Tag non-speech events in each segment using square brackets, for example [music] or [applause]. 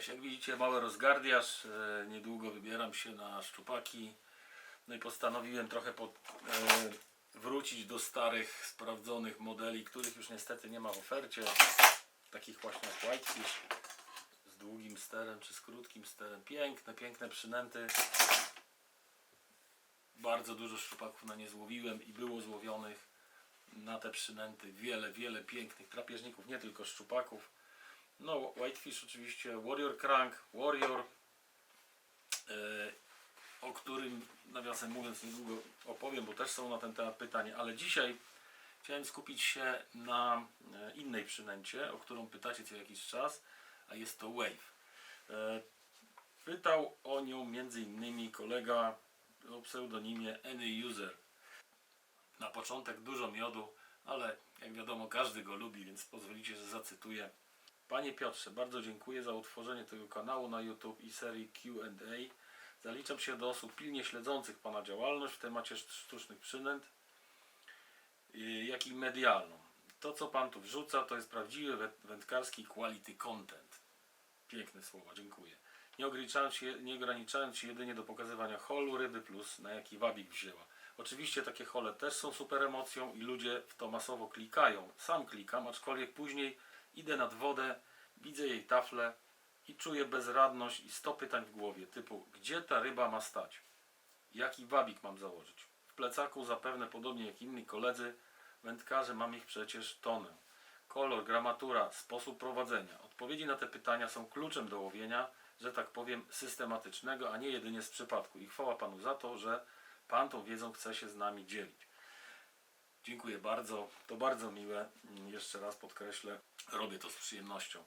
Cześć, jak widzicie mały rozgardiaż, e, niedługo wybieram się na szczupaki. No i postanowiłem trochę pod, e, wrócić do starych, sprawdzonych modeli, których już niestety nie ma w ofercie. Takich właśnie jak Whitefish z długim sterem czy z krótkim sterem. Piękne, piękne przynęty. Bardzo dużo szczupaków na nie złowiłem i było złowionych na te przynęty. Wiele, wiele pięknych drapieżników, nie tylko szczupaków. No, Whitefish oczywiście, Warrior Crank, Warrior, e, o którym nawiasem mówiąc niedługo opowiem, bo też są na ten temat pytania, ale dzisiaj chciałem skupić się na e, innej przynęcie, o którą pytacie co jakiś czas, a jest to Wave. E, Pytał o nią innymi kolega o pseudonimie Any User. Na początek dużo miodu, ale jak wiadomo każdy go lubi, więc pozwolicie, że zacytuję. Panie Piotrze, bardzo dziękuję za utworzenie tego kanału na YouTube i serii Q&A. Zaliczam się do osób pilnie śledzących Pana działalność w temacie sztucznych przynęt, y, jak i medialną. To, co Pan tu wrzuca, to jest prawdziwy wę- wędkarski quality content. Piękne słowa, dziękuję. Nie ograniczając, się, nie ograniczając się jedynie do pokazywania holu, ryby plus, na jaki wabik wzięła. Oczywiście takie hole też są super emocją i ludzie w to masowo klikają. Sam klikam, aczkolwiek później idę nad wodę, widzę jej taflę i czuję bezradność i sto pytań w głowie typu gdzie ta ryba ma stać? Jaki wabik mam założyć? W plecaku zapewne podobnie jak inni koledzy wędkarze mam ich przecież tonę. Kolor, gramatura, sposób prowadzenia. Odpowiedzi na te pytania są kluczem do łowienia, że tak powiem, systematycznego, a nie jedynie z przypadku. I chwała Panu za to, że Pan tą wiedzą chce się z nami dzielić. Dziękuję bardzo. To bardzo miłe. Mm, Jeszcze raz podkreślę, robię to z przyjemnością.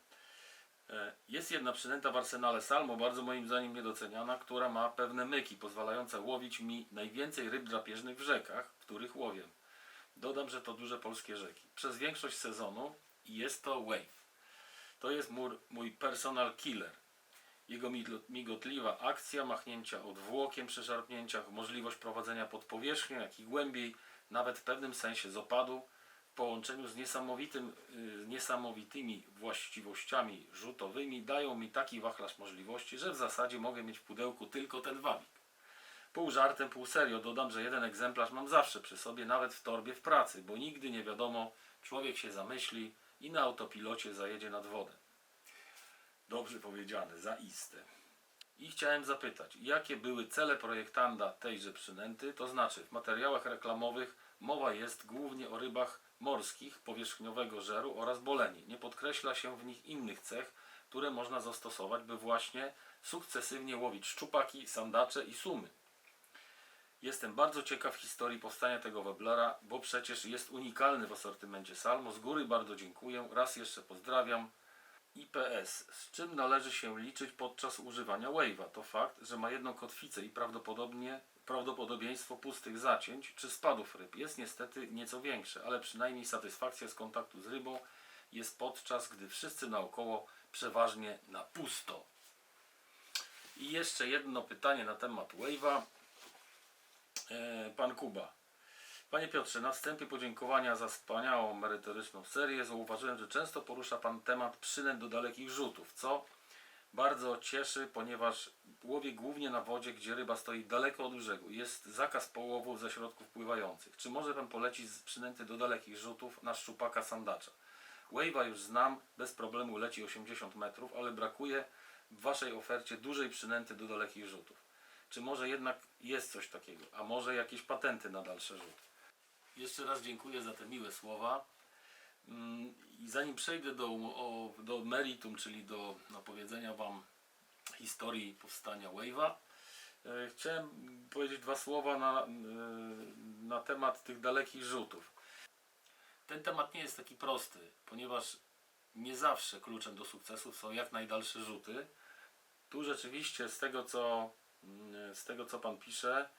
E, Jest jedna przynęta w arsenale Salmo, bardzo moim zdaniem niedoceniana, która ma pewne myki, pozwalające łowić mi najwięcej ryb drapieżnych w rzekach, w których łowię. Dodam, że to duże polskie rzeki. Przez większość sezonu jest to wave. To jest mój, personal killer. Jego migotliwa akcja, machnięcia odwłokiem przy szarpnięciach, możliwość prowadzenia pod powierzchnią, jak i głębiej, nawet w pewnym sensie z opadu, w połączeniu z niesamowitym, y, niesamowitymi właściwościami rzutowymi dają mi taki wachlarz możliwości, że w zasadzie mogę mieć w pudełku tylko ten wabik. Pół żartem, pół serio dodam, że jeden egzemplarz mam zawsze przy sobie, nawet w torbie w pracy, bo nigdy nie wiadomo, człowiek się zamyśli i na autopilocie zajedzie nad wodę. Dobrze powiedziane, zaiste. I chciałem zapytać, jakie były cele projektanta tejże przynęty, to znaczy w materiałach reklamowych mowa jest głównie o rybach morskich, powierzchniowego żeru oraz bolenie. Nie podkreśla się w nich innych cech, które można zastosować, by właśnie sukcesywnie łowić szczupaki, sandacze i sumy. Jestem bardzo ciekaw historii powstania tego weblera, bo przecież jest unikalny w asortymencie Salmo. Z góry bardzo dziękuję. Raz jeszcze pozdrawiam. IPS. Z czym należy się liczyć podczas używania Wave'a? To fakt, że ma jedną kotwicę i prawdopodobnie prawdopodobieństwo pustych zacięć czy spadów ryb jest niestety nieco większe, ale przynajmniej satysfakcja z kontaktu z rybą jest podczas gdy wszyscy naokoło przeważnie na pusto. I jeszcze jedno pytanie na temat Wave'a. E, Pan Kuba. Panie Piotrze, na wstępie podziękowania za wspaniałą, merytoryczną serię. Zauważyłem, że często porusza Pan temat przynęt do dalekich rzutów, co bardzo cieszy, ponieważ łowię głównie na wodzie, gdzie ryba stoi daleko od brzegu. Jest zakaz połowów ze środków pływających. Czy może Pan polecić przynęty do dalekich rzutów na szczupaka sandacza? Wave'a już znam, bez problemu leci 80 metrów, ale brakuje w Waszej ofercie dużej przynęty do dalekich rzutów. Czy może jednak jest coś takiego, a może jakieś patenty na dalsze rzuty? Jeszcze raz dziękuję za te miłe słowa. Mm, I zanim przejdę do, o, do meritum, czyli do opowiedzenia Wam historii powstania Wave'a, e, chciałem powiedzieć dwa słowa na, e, na temat tych dalekich rzutów. Ten temat nie jest taki prosty, ponieważ nie zawsze kluczem do sukcesu są jak najdalsze rzuty. Tu rzeczywiście z tego co, mm, z tego, co Pan pisze,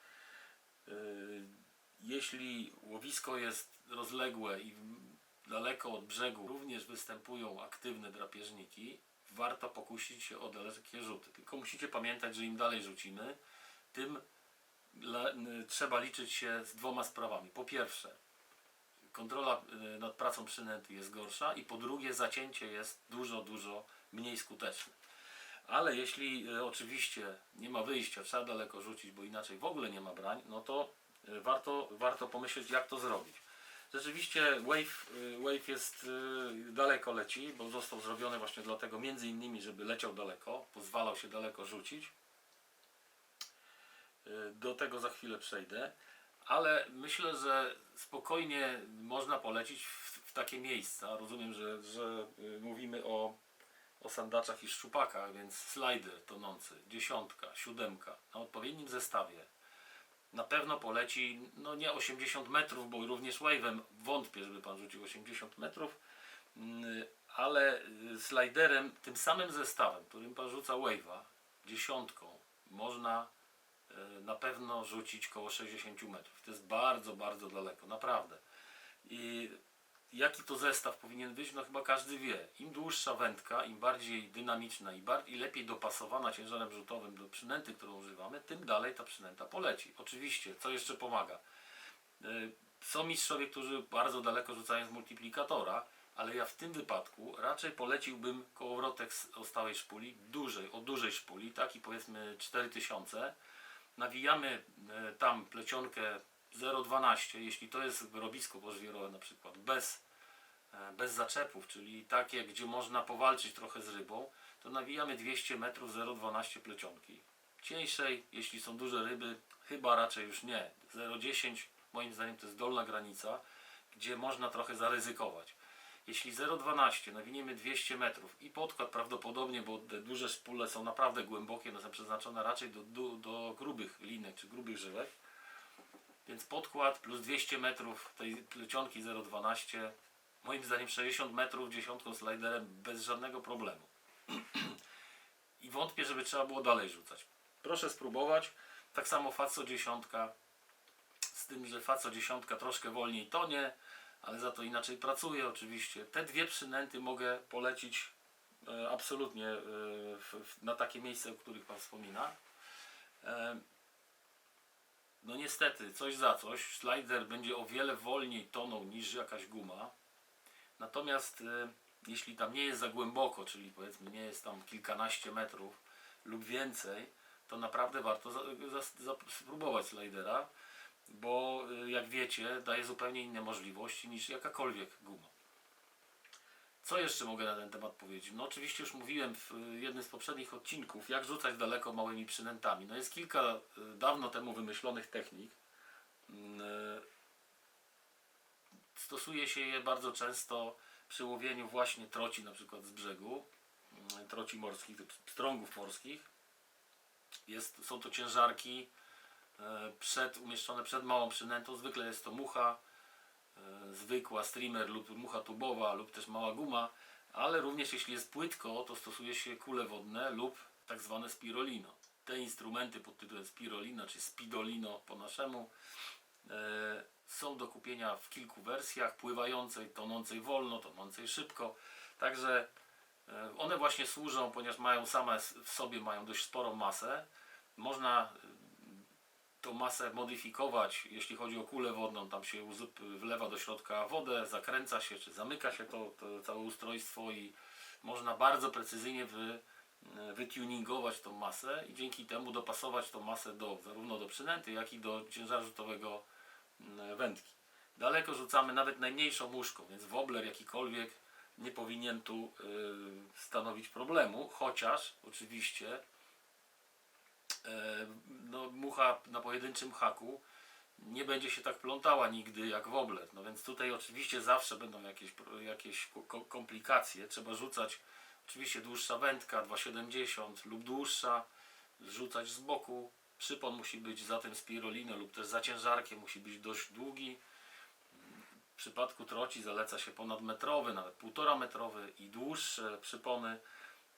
yy, jeśli łowisko jest rozległe i daleko od brzegu również występują aktywne drapieżniki, warto pokusić się o dalekie rzuty. Tylko musicie pamiętać, że im dalej rzucimy, tym trzeba liczyć się z dwoma sprawami. Po pierwsze, kontrola y, nad pracą przynęty jest gorsza i po drugie zacięcie jest dużo, dużo mniej skuteczne. Ale jeśli e, oczywiście nie ma wyjścia, trzeba daleko rzucić, bo inaczej w ogóle nie ma brań, no to warto, warto pomyśleć, jak to zrobić. Rzeczywiście Wave, e, Wave jest e, daleko leci, bo został zrobiony właśnie dlatego, między innymi, żeby leciał daleko, pozwalał się daleko rzucić. Do tego za chwilę przejdę, ale myślę, że spokojnie można polecić w, w takie miejsca. Rozumiem, że, że y, mówimy o, o sandaczach i szczupakach, więc slider tonący, dziesiątka, siódemka na odpowiednim zestawie. Na pewno poleci, no nie 80 metrów, bo również wave'em wątpię, żeby pan rzucił 80 metrów, mm, ale y, sliderem, tym samym zestawem, którym pan rzuca wave'a, dziesiątką, można y, na pewno rzucić koło 60 metrów. To jest bardzo, bardzo daleko, naprawdę. I jaki to zestaw powinien być? No chyba każdy wie. Im dłuższa wędka, im bardziej dynamiczna i, bar- i lepiej dopasowana ciężarem rzutowym do przynęty, którą używamy, tym dalej ta przynęta poleci. Oczywiście, co jeszcze pomaga? Y, Są mistrzowie, którzy bardzo daleko rzucają z multiplikatora, ale ja w tym wypadku raczej poleciłbym kołowrotek o stałej szpuli, dużej, o dużej szpuli, taki powiedzmy 4000. Nawijamy e, tam plecionkę 0,12, jeśli to jest robisko pożwierowe na przykład, bez, e, bez zaczepów, czyli takie, gdzie można powalczyć trochę z rybą, to nawijamy 200 metrów 0,12 plecionki. Cieńszej, jeśli są duże ryby, chyba raczej już nie. 0,10 moim zdaniem to jest dolna granica, gdzie można trochę zaryzykować. Jeśli 0,12 nawiniemy 200 metrów i podkład prawdopodobnie, bo te duże szpule są naprawdę głębokie, one są przeznaczone raczej do, do, do grubych linek czy grubych żyłek, więc podkład plus 200 metrów tej plecionki 0,12 moim zdaniem 60 metrów dziesiątką sliderem bez żadnego problemu. [clears throat] I wątpię, żeby trzeba było dalej rzucać. Proszę spróbować. Tak samo Faco dziesiątka, z tym, że Faco dziesiątka troszkę wolniej tonie, ale za to inaczej pracuje oczywiście. Te dwie przynęty mogę polecić e, absolutnie e, na takie miejsce, o których Pan wspomina. E, no niestety, coś za coś. Slider będzie o wiele wolniej tonął niż jakaś guma. Natomiast e, jeśli tam nie jest za głęboko, czyli powiedzmy nie jest tam kilkanaście metrów lub więcej, to naprawdę warto za, za, za, spróbować slidera, bo y, jak wiecie, daje zupełnie inne możliwości niż jakakolwiek guma. Co jeszcze mogę na ten temat powiedzieć? No oczywiście już mówiłem w jednym z poprzednich odcinków, jak rzucać daleko małymi przynętami. No jest kilka y, dawno temu wymyślonych technik. Mm, y, Stosuje się je bardzo często przy łowieniu właśnie troci na przykład z brzegu, mm, troci morskich, strągów morskich. Jest, są to ciężarki e, przed, umieszczone przed małą przynętą. Zwykle jest to mucha e, zwykła, streamer lub mucha tubowa lub też mała guma, ale również jeśli jest płytko, to stosuje się kule wodne lub tak zwane spirolino. Te instrumenty pod tytułem spirolino czy spidolino po naszemu e, są do kupienia w kilku wersjach, pływającej, tonącej wolno, tonącej szybko. Także e, one właśnie służą, ponieważ mają same w sobie mają dość sporą masę. Można tą masę modyfikować, jeśli chodzi o kulę wodną, tam się wlewa do środka wodę, zakręca się, czy zamyka się to, to całe ustrojstwo i można bardzo precyzyjnie wy, wytuningować tą masę i dzięki temu dopasować tą masę do, zarówno do przynęty, jak i do ciężaru rzutowego wędki. Daleko rzucamy nawet najmniejszą muszką, więc wobbler jakikolwiek nie powinien tu y, stanowić problemu, chociaż oczywiście mucha na pojedynczym haku nie będzie się tak plątała nigdy jak wobbler. No więc tutaj oczywiście zawsze będą jakieś, jakieś ko- ko- komplikacje. Trzeba rzucać oczywiście dłuższa wędka 2,70 lub dłuższa, rzucać z boku. Przypon musi być za tym spirolino lub też za ciężarkiem musi być dość długi. W przypadku troci zaleca się ponadmetrowy, nawet półtora metrowy i dłuższe przypony.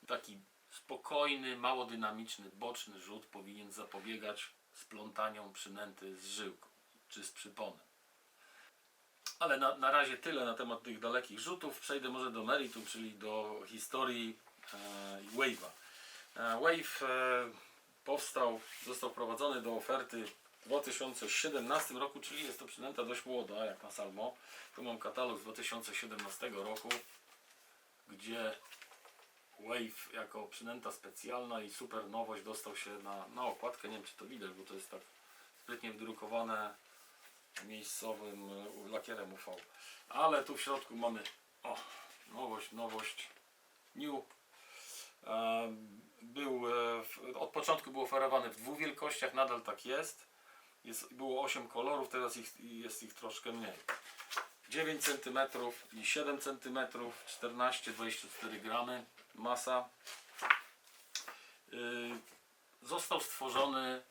Taki spokojny, mało dynamiczny, boczny rzut powinien zapobiegać splątaniom przynęty z żyłką czy z przyponem. Ale na, na razie tyle na temat tych dalekich rzutów. Przejdę może do meritum, czyli do historii e, Wave'a. E, Wave e, powstał, został wprowadzony do oferty w 2017 roku, czyli jest to przynęta dość młoda, jak na Salmo. Tu mam katalog z 2017 roku, gdzie Wave jako przynęta specjalna i super nowość dostał się na, na okładkę. Nie wiem czy to widać, bo to jest tak sprytnie wydrukowane miejscowym e, lakierem UV. Ale tu w środku mamy o, nowość, nowość new. Był, e, od początku był oferowany w dwóch wielkościach, nadal tak jest. jest było 8 kolorów, teraz ich, jest ich troszkę mniej. 9 cm i 7 cm, 14-24 gramy masa. Yy, Został stworzony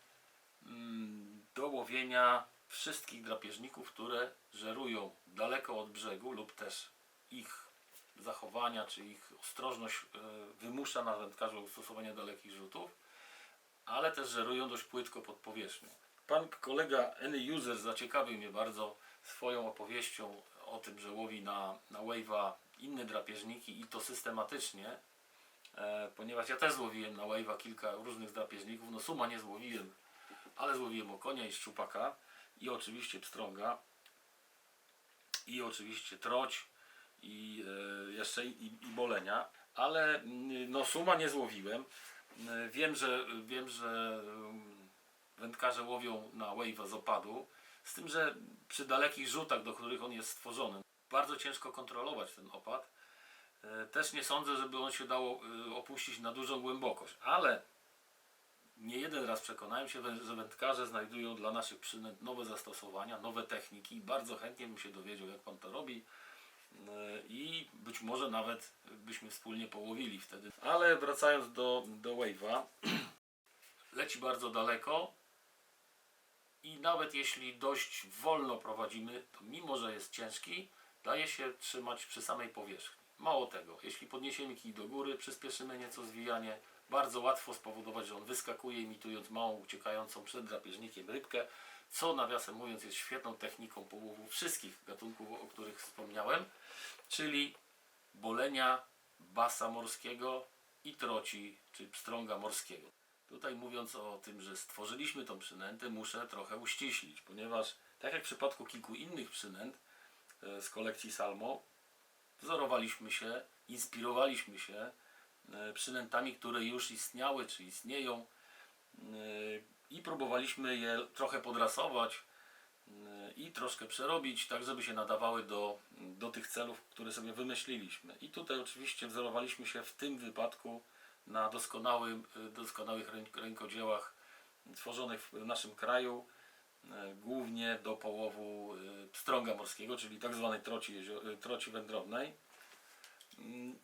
mm, do łowienia wszystkich drapieżników, które żerują daleko od brzegu lub też ich zachowania czy ich ostrożność yy, wymusza na wędkarzu stosowanie dalekich rzutów, ale też żerują dość płytko pod powierzchnią. Pan kolega Any User zaciekawił mnie bardzo swoją opowieścią o tym, że łowi na, na wave'a inne drapieżniki i to systematycznie, ponieważ ja też złowiłem na wave'a kilka różnych drapieżników, no suma nie złowiłem, ale złowiłem okonia i szczupaka i oczywiście pstrąga i oczywiście troć i e, jeszcze i, i bolenia, ale mm, no suma nie złowiłem. E, Wiem, że wiem, że mm, wędkarze łowią na wave'a z opadu, z tym, że przy dalekich rzutach, do których on jest stworzony, bardzo ciężko kontrolować ten opad. E, Też nie sądzę, żeby on się dało e, opuścić na dużą głębokość, ale nie jeden raz przekonałem się, że wędkarze znajdują dla naszych przynęt nowe zastosowania, nowe techniki. Bardzo chętnie bym się dowiedział, jak pan to robi e, i być może nawet byśmy wspólnie połowili wtedy. Ale wracając do, do wave'a, [clears throat] leci bardzo daleko i nawet jeśli dość wolno prowadzimy, to mimo, że jest ciężki, daje się trzymać przy samej powierzchni. Mało tego, jeśli podniesiemy kij do góry, przyspieszymy nieco zwijanie, bardzo łatwo spowodować, że on wyskakuje, imitując małą, uciekającą przed drapieżnikiem rybkę, co nawiasem mówiąc jest świetną techniką połowu wszystkich gatunków, o których wspomniałem, czyli bolenia basa morskiego i troci, czy pstrąga morskiego. Tutaj mówiąc o tym, że stworzyliśmy tą przynętę, muszę trochę uściślić, ponieważ tak jak w przypadku kilku innych przynęt e, z kolekcji Salmo, wzorowaliśmy się, inspirowaliśmy się e, przynętami, które już istniały czy istnieją e, i próbowaliśmy je trochę podrasować e, i troszkę przerobić, tak żeby się nadawały do, do tych celów, które sobie wymyśliliśmy. I tutaj oczywiście wzorowaliśmy się w tym wypadku na doskonałych ręk- rękodziełach tworzonych w naszym kraju, głównie do połowu y, pstrąga morskiego, czyli tak zwanej troci, y, troci wędrownej. Mm,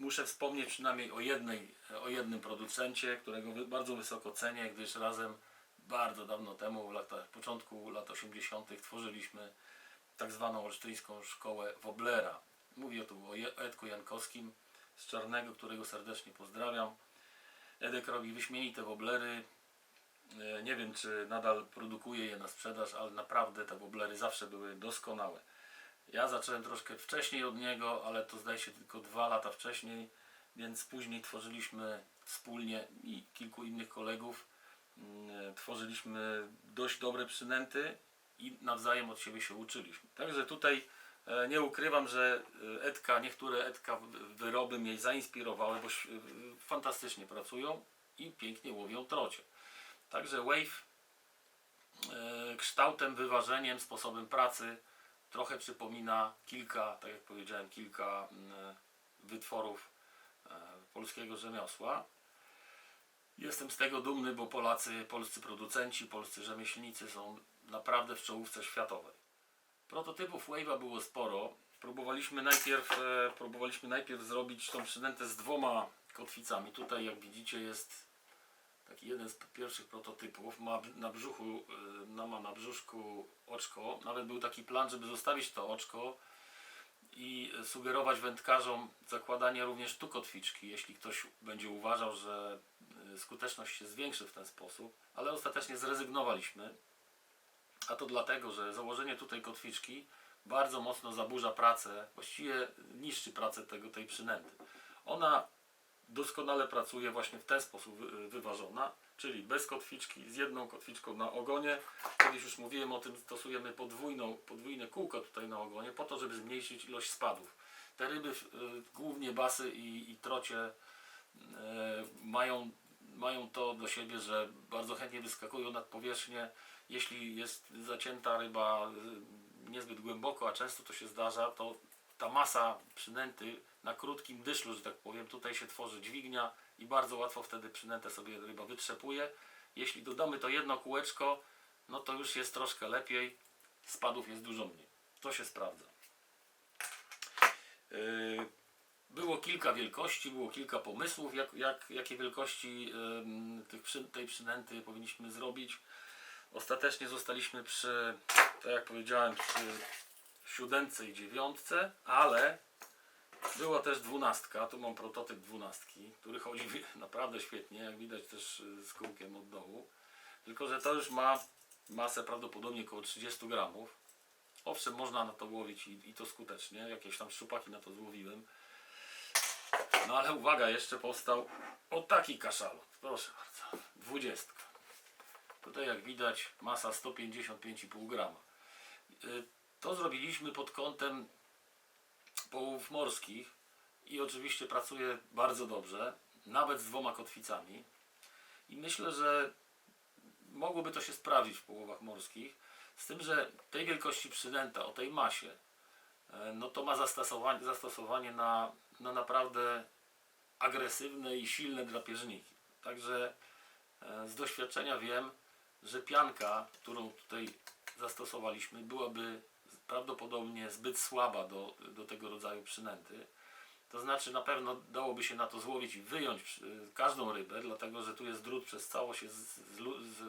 Muszę wspomnieć przynajmniej o, jednej, o jednym producencie, którego bardzo wysoko cenię, gdyż razem bardzo dawno temu, w latach, początku lat 80. tworzyliśmy tak zwaną olsztyńską szkołę Woblera. Mówię tu o Edku Jankowskim z Czarnego, którego serdecznie pozdrawiam. Edek robi wyśmienite woblery. E, Nie wiem, czy nadal produkuje je na sprzedaż, ale naprawdę te woblery zawsze były doskonałe. Ja zacząłem troszkę wcześniej od niego, ale to zdaje się tylko dwa lata wcześniej, więc później tworzyliśmy wspólnie i kilku innych kolegów. mm, Tworzyliśmy dość dobre przynęty i nawzajem od siebie się uczyliśmy. Także tutaj e, nie ukrywam, że e, Edka, niektóre Edka wyroby mnie zainspirowały, bo e, fantastycznie pracują i pięknie łowią trocie. Także Wave e, kształtem, wyważeniem, sposobem pracy trochę przypomina kilka, tak jak powiedziałem, kilka mm, wytworów e, polskiego rzemiosła. Jestem z tego dumny, bo Polacy, polscy producenci, polscy rzemieślnicy są naprawdę w czołówce światowej. Prototypów Wave'a było sporo. Próbowaliśmy najpierw, e, próbowaliśmy najpierw zrobić tą przynętę z dwoma kotwicami. Tutaj jak widzicie jest taki jeden z pierwszych prototypów. Ma na brzuchu, e, no, ma na brzuszku oczko. Nawet był taki plan, żeby zostawić to oczko i sugerować wędkarzom zakładanie również tu kotwiczki, jeśli ktoś będzie uważał, że e, skuteczność się zwiększy w ten sposób, ale ostatecznie zrezygnowaliśmy. A to dlatego, że założenie tutaj kotwiczki bardzo mocno zaburza pracę, właściwie niszczy pracę tego, tej przynęty. Ona doskonale pracuje właśnie w ten sposób wy- wyważona, czyli bez kotwiczki, z jedną kotwiczką na ogonie. Kiedyś już mówiłem o tym, stosujemy podwójną, podwójne kółko tutaj na ogonie po to, żeby zmniejszyć ilość spadów. Te ryby, y, głównie basy i, i trocie, e, mają, mają to do siebie, że bardzo chętnie wyskakują nad powierzchnię. Jeśli jest zacięta ryba e, niezbyt głęboko, a często to się zdarza, to ta masa przynęty na krótkim dyszlu, że tak powiem, tutaj się tworzy dźwignia i bardzo łatwo wtedy przynętę sobie ryba wytrzepuje. Jeśli dodamy to jedno kółeczko, no to już jest troszkę lepiej, spadów jest dużo mniej. To się sprawdza. Yy, Było kilka wielkości, było kilka pomysłów, jak, jak, jakie wielkości ym, tych, tej przynęty powinniśmy zrobić. Ostatecznie zostaliśmy przy, tak jak powiedziałem, przy siódemce i dziewiątce, ale była też dwunastka. Tu mam prototyp dwunastki, który chodzi [laughs] naprawdę świetnie, jak widać też y, z kółkiem od dołu. Tylko, że to już ma masę prawdopodobnie około 30 gramów. Owszem, można na to łowić i, i to skutecznie. Jakieś tam szczupaki na to złowiłem. No ale uwaga, jeszcze powstał o taki kaszalot. Proszę bardzo. Dwudziestka. Tutaj jak widać masa 155,5 grama. Y, To zrobiliśmy pod kątem połowów morskich i oczywiście pracuje bardzo dobrze, nawet z dwoma kotwicami. I myślę, że mogłoby to się sprawdzić w połowach morskich. Z tym, że tej wielkości przynęta, o tej masie, e, no to ma zastosowanie, zastosowanie na, na naprawdę agresywne i silne drapieżniki. Także e, z doświadczenia wiem, że pianka, którą tutaj zastosowaliśmy, byłaby prawdopodobnie zbyt słaba do, do tego rodzaju przynęty. To znaczy na pewno dałoby się na to złowić i wyjąć przy- każdą rybę, dlatego że tu jest drut przez całość jest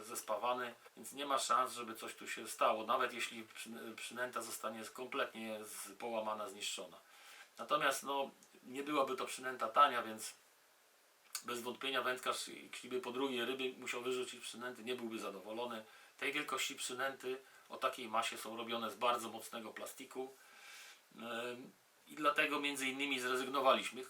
zespawany, więc nie ma szans, żeby coś tu się stało, nawet jeśli przy- przynęta zostanie kompletnie połamana, zniszczona. Natomiast no, nie byłaby to przynęta tania, więc bez wątpienia wędkarz, jeśli by po drugiej ryby musiał wyrzucić przynęty, nie byłby zadowolony. Tej wielkości przynęty o takiej masie są robione z bardzo mocnego plastiku. I dlatego między innymi zrezygnowaliśmy.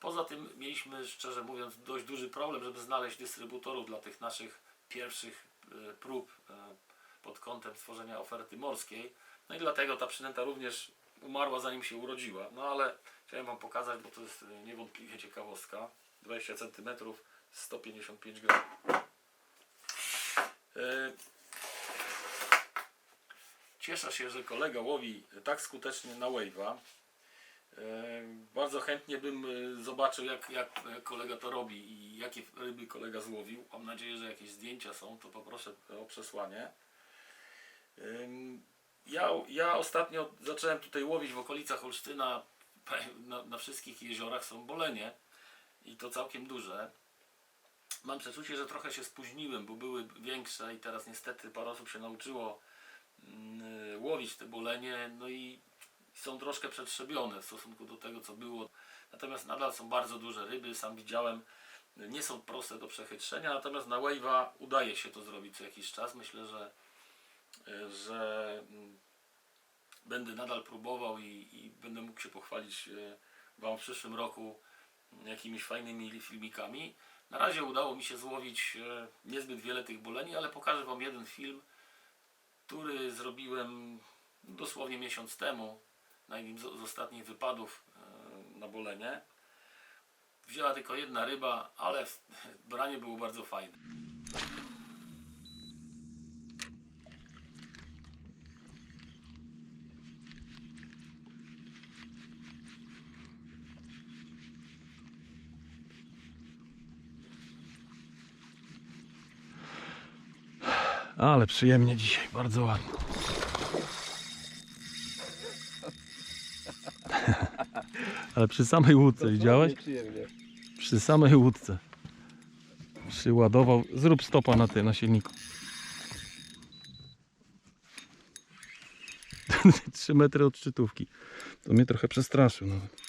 Poza tym mieliśmy, szczerze mówiąc, dość duży problem, żeby znaleźć dystrybutorów dla tych naszych pierwszych e, prób e, pod kątem stworzenia oferty morskiej. No i dlatego ta przynęta również umarła zanim się urodziła. No ale chciałem Wam pokazać, bo to jest e, niewątpliwie ciekawostka. 20 cm, 155 gram. Cieszę się, że kolega łowi tak skutecznie na wave'a. E, Bardzo chętnie bym e, zobaczył, jak, jak e, kolega to robi i jakie ryby kolega złowił. Mam nadzieję, że jakieś zdjęcia są, to poproszę o przesłanie. Ja, ja ostatnio zacząłem tutaj łowić w okolicach Olsztyna. Na, na wszystkich jeziorach są bolenie i to całkiem duże. Mam przeczucie, że trochę się spóźniłem, bo były większe i teraz niestety parę osób się nauczyło mm, łowić te bolenie, no i są troszkę przetrzebione w stosunku do tego, co było. Natomiast nadal są bardzo duże ryby, sam widziałem, nie są proste do przechytrzenia, natomiast na wave'a udaje się to zrobić co jakiś czas. Myślę, że, e, że mm, będę nadal próbował i, i będę mógł się pochwalić e, Wam w przyszłym roku jakimiś fajnymi filmikami. Na razie udało mi się złowić e, niezbyt wiele tych boleni, ale pokażę Wam jeden film, który zrobiłem dosłownie miesiąc temu, na jednym z, ostatnich wypadów e, na bolenie. Wzięła tylko jedna ryba, ale branie było bardzo fajne. Ale przyjemnie dzisiaj, bardzo ładnie. [laughs] Ale przy samej łódce, widziałeś? Przyjemnie. Przy samej łódce. Przyładował. Zrób stopa na tym, na silniku. [laughs] 3 metry od szczytówki. To mnie trochę przestraszył nawet.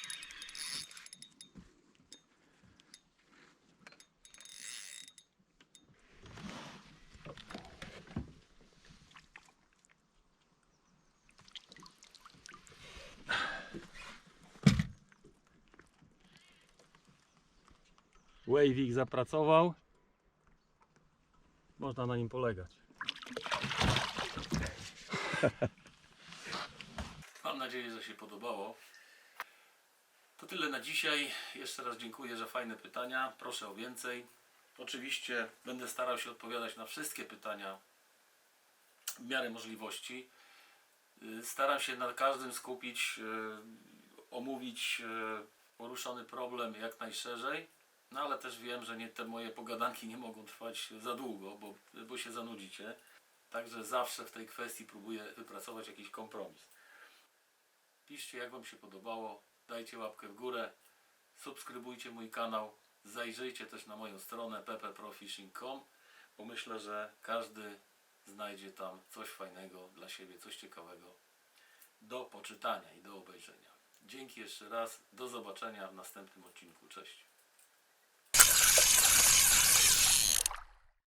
Wavik zapracował. Można na nim polegać. [laughs] Mam nadzieję, że się podobało. To tyle na dzisiaj. Jeszcze raz dziękuję za fajne pytania. Proszę o więcej. Oczywiście będę starał się odpowiadać na wszystkie pytania w miarę możliwości. Y, Staram się na każdym skupić, y, omówić y, poruszony problem jak najszerzej. No ale też wiem, że nie, te moje pogadanki nie mogą trwać za długo, bo, bo się zanudzicie. Także zawsze w tej kwestii próbuję wypracować jakiś kompromis. Piszcie jak Wam się podobało, dajcie łapkę w górę, subskrybujcie mój kanał, zajrzyjcie też na moją stronę ppprofishing.com, bo myślę, że każdy znajdzie tam coś fajnego dla siebie, coś ciekawego do poczytania i do obejrzenia. Dzięki jeszcze raz, do zobaczenia w następnym odcinku. Cześć.